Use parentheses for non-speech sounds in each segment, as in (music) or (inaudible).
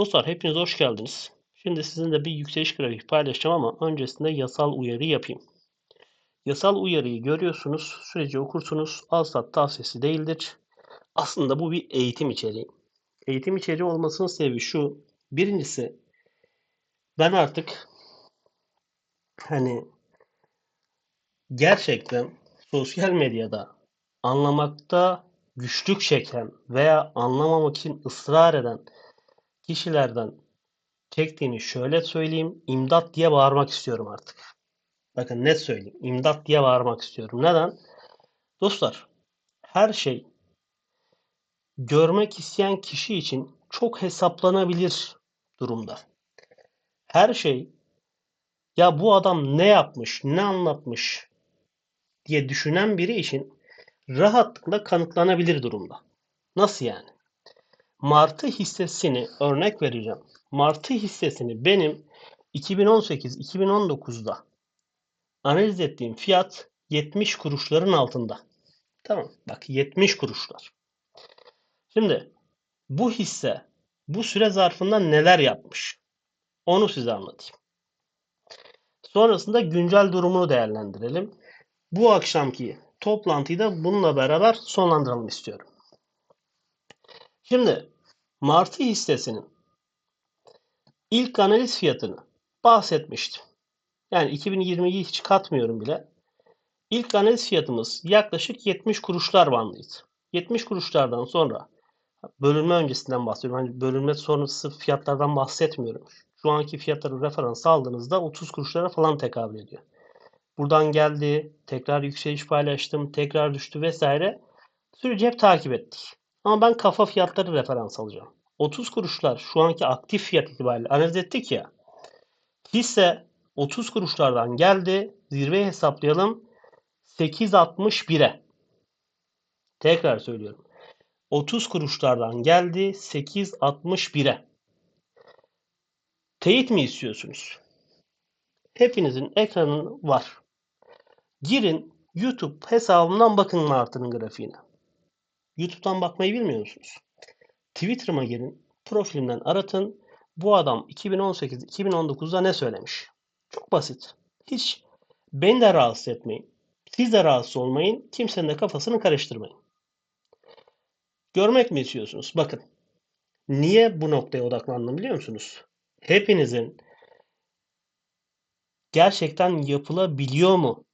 Dostlar hepiniz hoş geldiniz. Şimdi sizinle bir yükseliş grafiği paylaşacağım ama öncesinde yasal uyarı yapayım. Yasal uyarıyı görüyorsunuz, süreci okursunuz. Alsat tavsiyesi değildir. Aslında bu bir eğitim içeriği. Eğitim içeriği olmasının sebebi şu. Birincisi ben artık hani gerçekten sosyal medyada anlamakta güçlük çeken veya anlamamak için ısrar eden kişilerden çektiğini şöyle söyleyeyim. imdat diye bağırmak istiyorum artık. Bakın net söyleyeyim. imdat diye bağırmak istiyorum. Neden? Dostlar her şey görmek isteyen kişi için çok hesaplanabilir durumda. Her şey ya bu adam ne yapmış, ne anlatmış diye düşünen biri için rahatlıkla kanıtlanabilir durumda. Nasıl yani? Martı hissesini örnek vereceğim. Martı hissesini benim 2018-2019'da analiz ettiğim fiyat 70 kuruşların altında. Tamam bak 70 kuruşlar. Şimdi bu hisse bu süre zarfında neler yapmış? Onu size anlatayım. Sonrasında güncel durumunu değerlendirelim. Bu akşamki toplantıyı da bununla beraber sonlandıralım istiyorum. Şimdi Martı hissesinin ilk analiz fiyatını bahsetmiştim. Yani 2020'yi hiç katmıyorum bile. İlk analiz fiyatımız yaklaşık 70 kuruşlar bandıydı. 70 kuruşlardan sonra bölünme öncesinden bahsediyorum. Hani bölünme sonrası fiyatlardan bahsetmiyorum. Şu anki fiyatları referans aldığınızda 30 kuruşlara falan tekabül ediyor. Buradan geldi, tekrar yükseliş paylaştım, tekrar düştü vesaire. Süreci hep takip ettik. Ama ben kafa fiyatları referans alacağım. 30 kuruşlar şu anki aktif fiyat itibariyle analiz ettik ya. Hisse 30 kuruşlardan geldi. Zirveyi hesaplayalım. 8.61'e. Tekrar söylüyorum. 30 kuruşlardan geldi 8.61'e. Teyit mi istiyorsunuz? Hepinizin ekranı var. Girin YouTube hesabımdan bakın Martı'nın grafiğine. YouTube'dan bakmayı bilmiyor musunuz? Twitter'ıma girin, profilimden aratın. Bu adam 2018-2019'da ne söylemiş? Çok basit. Hiç beni de rahatsız etmeyin. Siz de rahatsız olmayın. Kimsenin de kafasını karıştırmayın. Görmek mi istiyorsunuz? Bakın. Niye bu noktaya odaklandım biliyor musunuz? Hepinizin gerçekten yapılabiliyor mu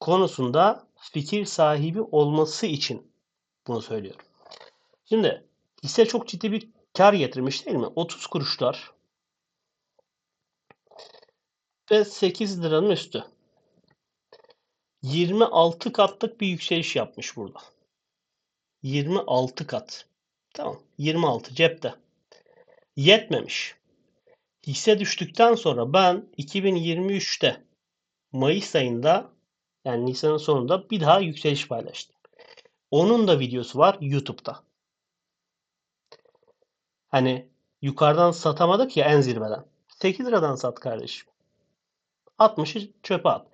konusunda fikir sahibi olması için bunu söylüyorum. Şimdi hisse çok ciddi bir kar getirmiş değil mi? 30 kuruşlar ve 8 liranın üstü. 26 katlık bir yükseliş yapmış burada. 26 kat. Tamam. 26 cepte. Yetmemiş. Hisse düştükten sonra ben 2023'te Mayıs ayında yani Nisan'ın sonunda bir daha yükseliş paylaştım. Onun da videosu var YouTube'da. Hani yukarıdan satamadık ya en zirveden. 8 liradan sat kardeşim. 60'ı çöpe at.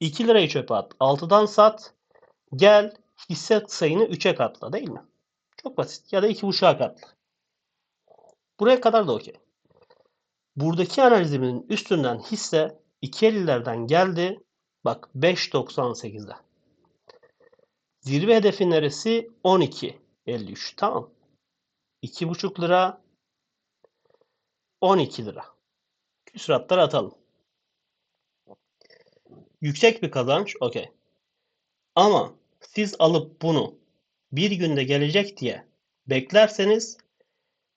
2 lirayı çöpe at. 6'dan sat. Gel hisse sayını 3'e katla değil mi? Çok basit. Ya da 2.5'a katla. Buraya kadar da okey. Buradaki analizimin üstünden hisse 2.50'lerden geldi. Bak 5.98'de. Zirve hedefi neresi? 12.53. Tamam. 2,5 lira 12 lira. Küsuratları atalım. Yüksek bir kazanç okey. Ama siz alıp bunu bir günde gelecek diye beklerseniz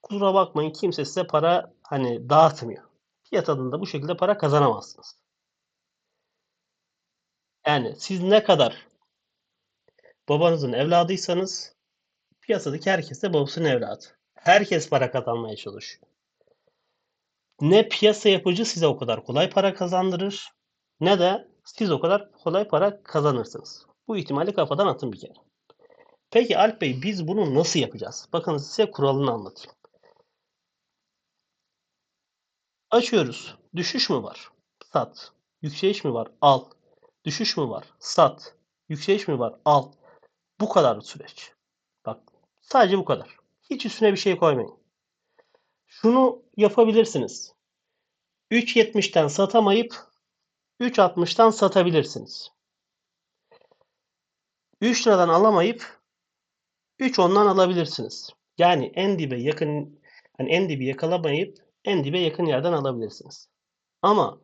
kusura bakmayın kimse size para hani dağıtmıyor. Fiyat adında bu şekilde para kazanamazsınız. Yani siz ne kadar babanızın evladıysanız piyasadaki herkes de babasının evladı. Herkes para kazanmaya çalışıyor. Ne piyasa yapıcı size o kadar kolay para kazandırır ne de siz o kadar kolay para kazanırsınız. Bu ihtimali kafadan atın bir kere. Peki Alp Bey biz bunu nasıl yapacağız? Bakın size kuralını anlatayım. Açıyoruz. Düşüş mü var? Sat. Yükseliş mi var? Al. Düşüş mü var? Sat. Yükseliş mi var? Al. Bu kadar süreç. Bak sadece bu kadar. Hiç üstüne bir şey koymayın. Şunu yapabilirsiniz. 3.70'ten satamayıp 3.60'tan satabilirsiniz. 3 liradan alamayıp 3.10'dan alabilirsiniz. Yani en dibe yakın hani en dibi yakalamayıp en dibe yakın yerden alabilirsiniz. Ama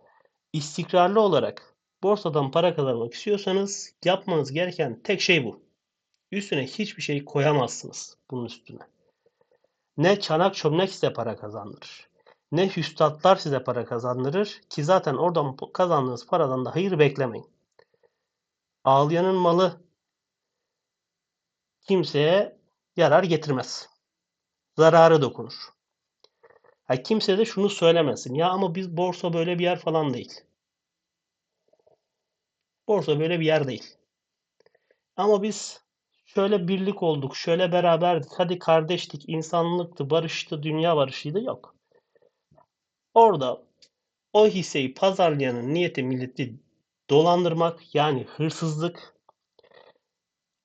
istikrarlı olarak borsadan para kazanmak istiyorsanız yapmanız gereken tek şey bu. Üstüne hiçbir şey koyamazsınız bunun üstüne. Ne çanak çömlek size para kazandırır. Ne hüstatlar size para kazandırır ki zaten oradan kazandığınız paradan da hayır beklemeyin. Ağlayanın malı kimseye yarar getirmez. Zararı dokunur. Ha, kimse de şunu söylemesin. Ya ama biz borsa böyle bir yer falan değil. Borsa böyle bir yer değil. Ama biz şöyle birlik olduk, şöyle beraberdik, hadi kardeşlik, insanlıktı, barıştı, dünya barışıydı yok. Orada o hisseyi pazarlayanın niyeti milleti dolandırmak yani hırsızlık.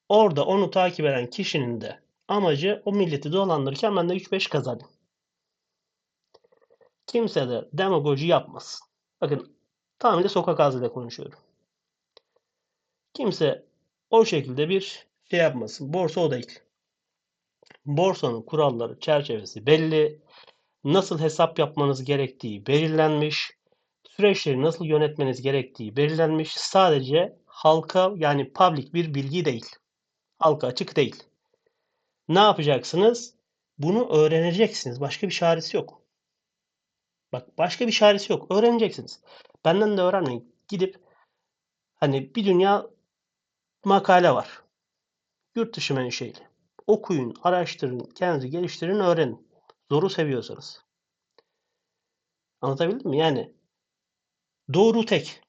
Orada onu takip eden kişinin de amacı o milleti dolandırırken ben de 3-5 kazanayım. Kimse de demagoji yapmasın. Bakın tamamıyla sokak ağzıyla konuşuyorum. Kimse o şekilde bir şey yapmasın. Borsa o değil. Borsanın kuralları, çerçevesi belli. Nasıl hesap yapmanız gerektiği belirlenmiş. Süreçleri nasıl yönetmeniz gerektiği belirlenmiş. Sadece halka yani public bir bilgi değil. Halka açık değil. Ne yapacaksınız? Bunu öğreneceksiniz. Başka bir çaresi yok. Bak başka bir çaresi yok. Öğreneceksiniz. Benden de öğrenmeyin. Gidip hani bir dünya makale var. Yurt dışı menşeili. Okuyun, araştırın, kendinizi geliştirin, öğrenin. Zoru seviyorsanız. Anlatabildim mi? Yani doğru tek.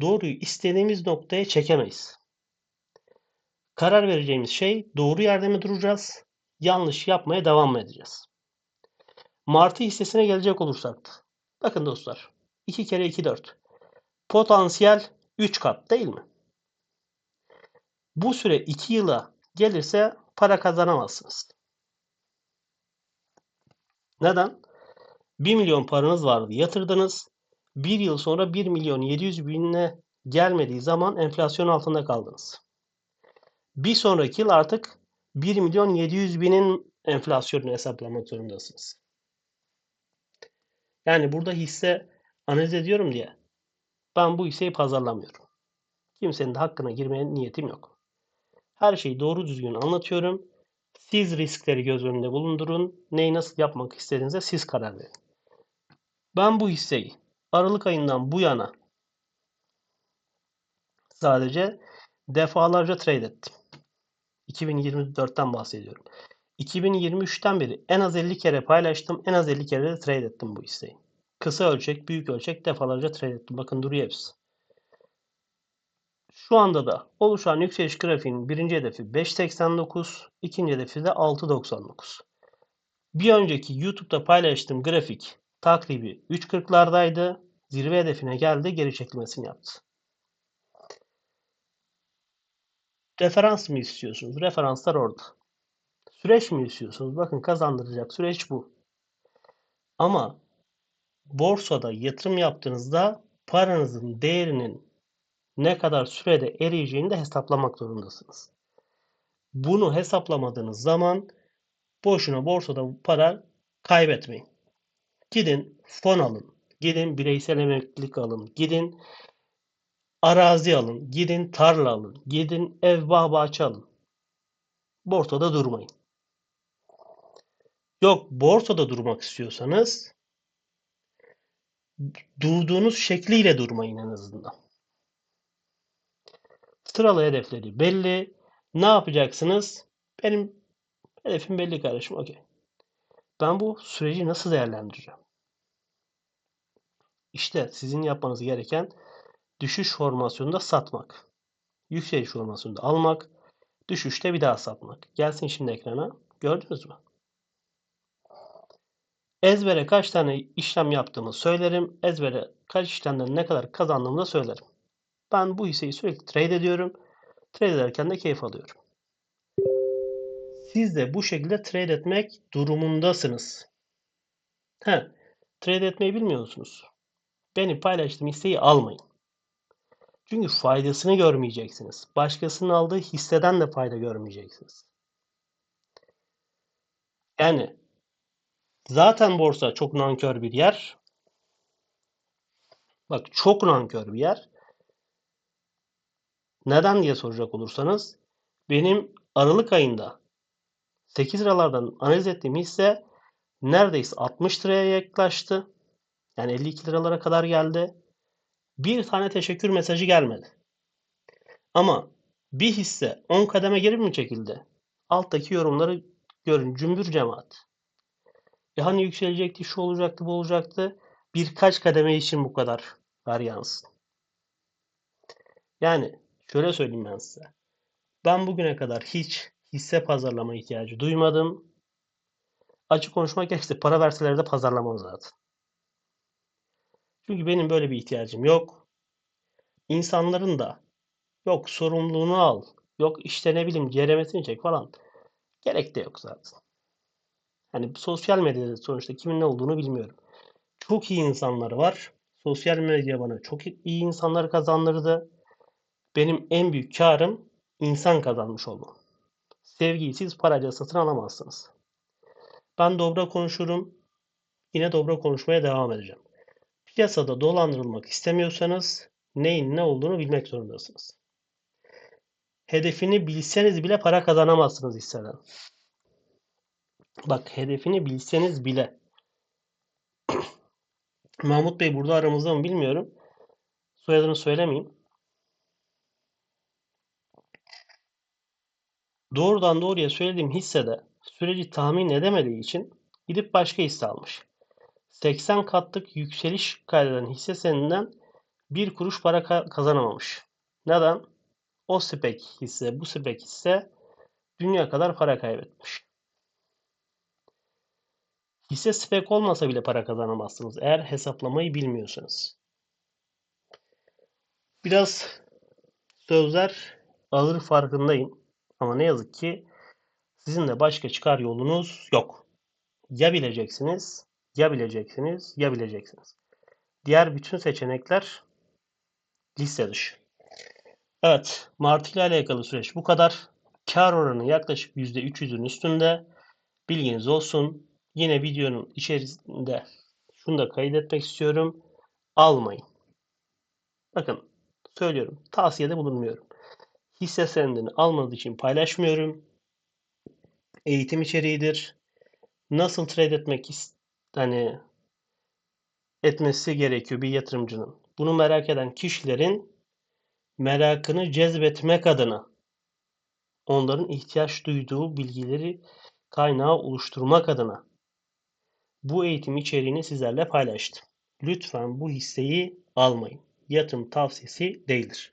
Doğruyu istediğimiz noktaya çekemeyiz. Karar vereceğimiz şey doğru yerde mi duracağız? Yanlış yapmaya devam mı edeceğiz? Martı hissesine gelecek olursak. Bakın dostlar. 2 kere 2 4. Potansiyel 3 kat değil mi? Bu süre 2 yıla gelirse para kazanamazsınız. Neden? 1 milyon paranız vardı yatırdınız. 1 yıl sonra 1 milyon 700 binine gelmediği zaman enflasyon altında kaldınız. Bir sonraki yıl artık 1 milyon 700 binin enflasyonunu hesaplamak zorundasınız. Yani burada hisse analiz ediyorum diye ben bu hisseyi pazarlamıyorum. Kimsenin de hakkına girmeye niyetim yok. Her şeyi doğru düzgün anlatıyorum. Siz riskleri göz önünde bulundurun. Neyi nasıl yapmak istediğinize siz karar verin. Ben bu hisseyi Aralık ayından bu yana sadece defalarca trade ettim. 2024'ten bahsediyorum. 2023'ten beri en az 50 kere paylaştım. En az 50 kere de trade ettim bu hisseyi. Kısa ölçek, büyük ölçek defalarca trade ettim. Bakın duruyor hepsi. Şu anda da oluşan yükseliş grafiğinin birinci hedefi 5.89, ikinci hedefi de 6.99. Bir önceki YouTube'da paylaştığım grafik takribi 3.40'lardaydı. Zirve hedefine geldi, geri çekilmesini yaptı. Referans mı istiyorsunuz? Referanslar orada. Süreç mi istiyorsunuz? Bakın kazandıracak süreç bu. Ama borsada yatırım yaptığınızda paranızın değerinin ne kadar sürede eriyeceğini de hesaplamak zorundasınız. Bunu hesaplamadığınız zaman boşuna borsada para kaybetmeyin. Gidin fon alın. Gidin bireysel emeklilik alın. Gidin arazi alın. Gidin tarla alın. Gidin ev bahçe alın. Borsada durmayın. Yok borsada durmak istiyorsanız durduğunuz şekliyle durmayın en azından. Sıralı hedefleri belli. Ne yapacaksınız? Benim hedefim belli kardeşim. Okey. Ben bu süreci nasıl değerlendireceğim? İşte sizin yapmanız gereken düşüş formasyonunda satmak. Yükseliş formasyonunda almak. Düşüşte bir daha satmak. Gelsin şimdi ekrana. Gördünüz mü? Ezbere kaç tane işlem yaptığımı söylerim. Ezbere kaç işlemden ne kadar kazandığımı da söylerim. Ben bu hisseyi sürekli trade ediyorum. Trade ederken de keyif alıyorum. Siz de bu şekilde trade etmek durumundasınız. He, trade etmeyi bilmiyor musunuz? Beni paylaştığım hisseyi almayın. Çünkü faydasını görmeyeceksiniz. Başkasının aldığı hisseden de fayda görmeyeceksiniz. Yani zaten borsa çok nankör bir yer. Bak çok nankör bir yer. Neden diye soracak olursanız benim Aralık ayında 8 liralardan analiz ettiğim hisse neredeyse 60 liraya yaklaştı. Yani 52 liralara kadar geldi. Bir tane teşekkür mesajı gelmedi. Ama bir hisse 10 kademe geri mi çekildi? Alttaki yorumları görün cümbür cemaat. E hani yükselecekti, şu olacaktı, bu olacaktı. Birkaç kademe için bu kadar varyans. Yani şöyle söyleyeyim ben size. Ben bugüne kadar hiç hisse pazarlama ihtiyacı duymadım. Açık konuşmak gerekirse para verseler de pazarlamam zaten. Çünkü benim böyle bir ihtiyacım yok. İnsanların da yok sorumluluğunu al, yok işte ne bileyim ceremesini çek falan. Gerek de yok zaten. Hani sosyal medyada sonuçta kimin ne olduğunu bilmiyorum. Çok iyi insanlar var. Sosyal medya bana çok iyi insanları kazandırdı. Benim en büyük karım insan kazanmış olmam. Sevgiyi siz parayla satın alamazsınız. Ben dobra konuşurum. Yine dobra konuşmaya devam edeceğim. Piyasada dolandırılmak istemiyorsanız neyin ne olduğunu bilmek zorundasınız. Hedefini bilseniz bile para kazanamazsınız hisseden. Bak hedefini bilseniz bile. (clears throat) Mahmut Bey burada aramızda mı bilmiyorum. Soyadını söylemeyeyim. Doğrudan doğruya söylediğim hissede süreci tahmin edemediği için gidip başka hisse almış. 80 katlık yükseliş kaydeden hisse senedinden bir kuruş para kazanamamış. Neden? O spek hisse, bu spek hisse dünya kadar para kaybetmiş. Hisse spek olmasa bile para kazanamazsınız eğer hesaplamayı bilmiyorsanız. Biraz sözler ağır farkındayım. Ama ne yazık ki sizin de başka çıkar yolunuz yok. Ya bileceksiniz, ya bileceksiniz, ya bileceksiniz. Diğer bütün seçenekler liste dışı. Evet, Martı ile alakalı süreç bu kadar. Kar oranı yaklaşık %300'ün üstünde. Bilginiz olsun. Yine videonun içerisinde şunu da kaydetmek istiyorum. Almayın. Bakın söylüyorum. Tavsiyede bulunmuyorum. Hisse senedini almanız için paylaşmıyorum. Eğitim içeriğidir. Nasıl trade etmek hani etmesi gerekiyor bir yatırımcının. Bunu merak eden kişilerin merakını cezbetmek adına onların ihtiyaç duyduğu bilgileri kaynağı oluşturmak adına bu eğitim içeriğini sizlerle paylaştım. Lütfen bu hisseyi almayın. Yatırım tavsiyesi değildir.